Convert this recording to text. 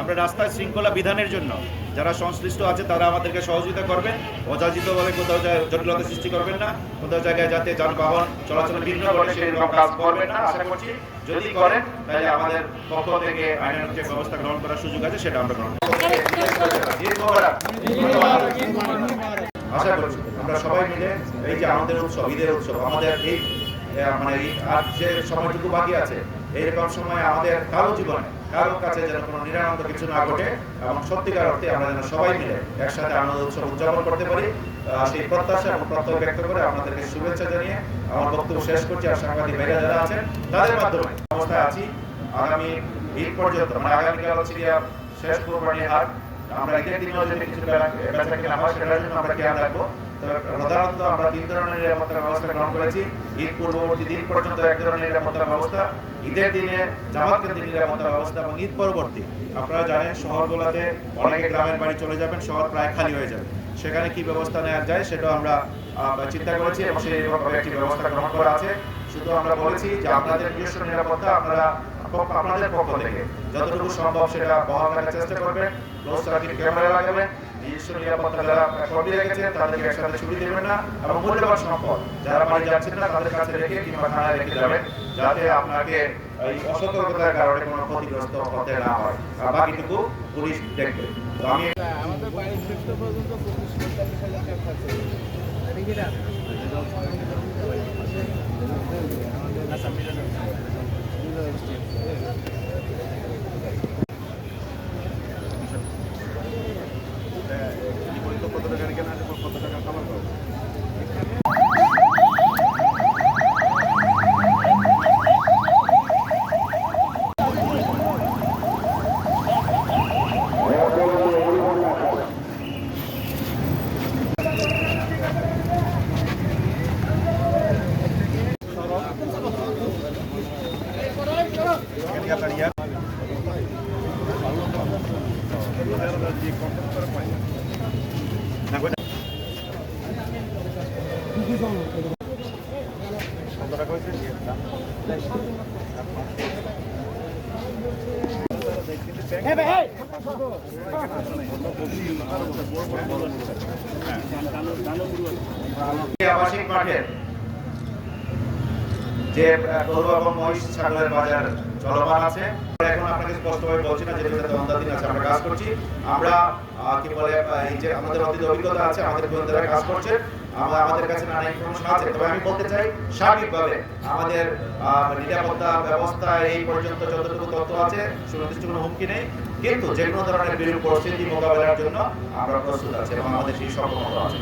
আমরা রাস্তায় শৃঙ্খলা বিধানের জন্য যারা সংশ্লিষ্ট আছে তারা আমাদেরকে সহযোগিতা করবেন। অযাচিতভাবে কোথাও জটিলতা সৃষ্টি করবেন না। কোথাও জায়গায় যাতে যানবাহন চলাচল বিঘ্ন করে সেই রকম কাজ করবেন না আশা করছি যদি করেন তাহলে আমাদের পক্ষ থেকে আইনের যে ব্যবস্থা গ্রহণ করার সুযোগ আছে সেটা আমরা গ্রহণ। আশা করছি আমরা সবাই মিলে এই যে আমাদের উৎসব ঈদের উৎসব আমাদের এই মানে আর যে সময়টুকু বাকি আছে এইরকম সময় আমাদের কারও জীবনে কারোর কাছে যেন কোনো নিরানন্দ কিছু না ঘটে, এবং সত্যিকার অর্থে আমরা যেন সবাই মিলে একসাথে আনন্দ উৎসব উদযাপন করতে পারি সেই প্রত্যাশা এবং প্রত্যয় ব্যক্ত করে আপনাদেরকে শুভেচ্ছা জানিয়ে আমার বক্তব্য শেষ করছি আর সাংবাদিক ভাইরা যারা আছেন, তাদের মাধ্যমে অবস্থায় আছি। আগামী ঈদ পর্যন্ত মানে আগামীকাল হচ্ছে গিয়ে শেষ কোরবানি হাট। আমরা ঈদের দিনেও যদি কিছু বেচা- বেচা কেনা হয়, সেটার জন্য আমরা খেয়াল রাখব। প্রধানত আমরা তিন ধরনের নিরাপত্তার ব্যবস্থা গ্রহণ করেছি। ঈদ পূর্ববর্তী দিন পর্যন্ত এক ধরনের নিরাপত্তার ব্যবস্থা, ঈদের দিনে জামাত কেন্দ্রিক নিরাপত্তার ব্যবস্থা এবং ঈদ পরবর্তী। আপনারা জানেন, শহরগুলোতে অনেকে গ্রামের বাড়ি চলে যাবেন, শহর প্রায় খালি হয়ে যাবে। সেখানে কি ব্যবস্থা নেওয়া যায় সেটাও আমরা চিন্তা করেছি এবং সেই একটি ব্যবস্থা গ্রহণ করা আছে। শুধু আমরা বলেছি যে আপনাদের নিজস্ব নিরাপত্তা, আপনারা আপনাদের পক্ষ থেকে। যতটুকু সম্ভব সেটা বহাল রাখার চেষ্টা করবেন। ক্লোজ সার্কিট ক্যামেরা লাগাবেন। নিজস্ব নিরাপত্তা যারা কর্মী রেখেছেন, তাদেরকে একসাথে ছুটি দেবেন না। এবং মূল্যবান সম্পদ যারা বাড়ি যাচ্ছেন না, তাদের কাছে রেখে কিংবা থানায় রেখে যাবেন। যাতে আপনাকে এই অসতর্কতার কারণে কোনো ক্ষতিগ্রস্ত হতে না হয়। আর বাকিটুকু পুলিশ দেখবে। তো আমি আমাদের ছোট্ট পর্যন্ত পঁচিশ Gracias. আবাসিক মাঠের যে গরু এবং মহিষ ছাগলের বাজার চলমান আছে। এখন আপনাকে স্পষ্টভাবে বলছি না যেটা দ্বন্দ্ব দিন আছে, আমরা কাজ করছি। আমরা কি বলে এই যে আমাদের অতীত অভিজ্ঞতা আছে, আমাদের গোয়েন্দারা কাজ করছে। আমাদের কাছে নানা ইনফরমেশন আছে। তবে আমি বলতে চাই সার্বিকভাবে আমাদের নিরাপত্তা ব্যবস্থা এই পর্যন্ত যতটুকু তথ্য আছে সুনির্দিষ্ট কোনো হুমকি নেই। কিন্তু যে কোনো ধরনের বিরূপ পরিস্থিতি মোকাবেলার জন্য আমরা প্রস্তুত আছি এবং আমাদের সেই সক্ষমতা আছে।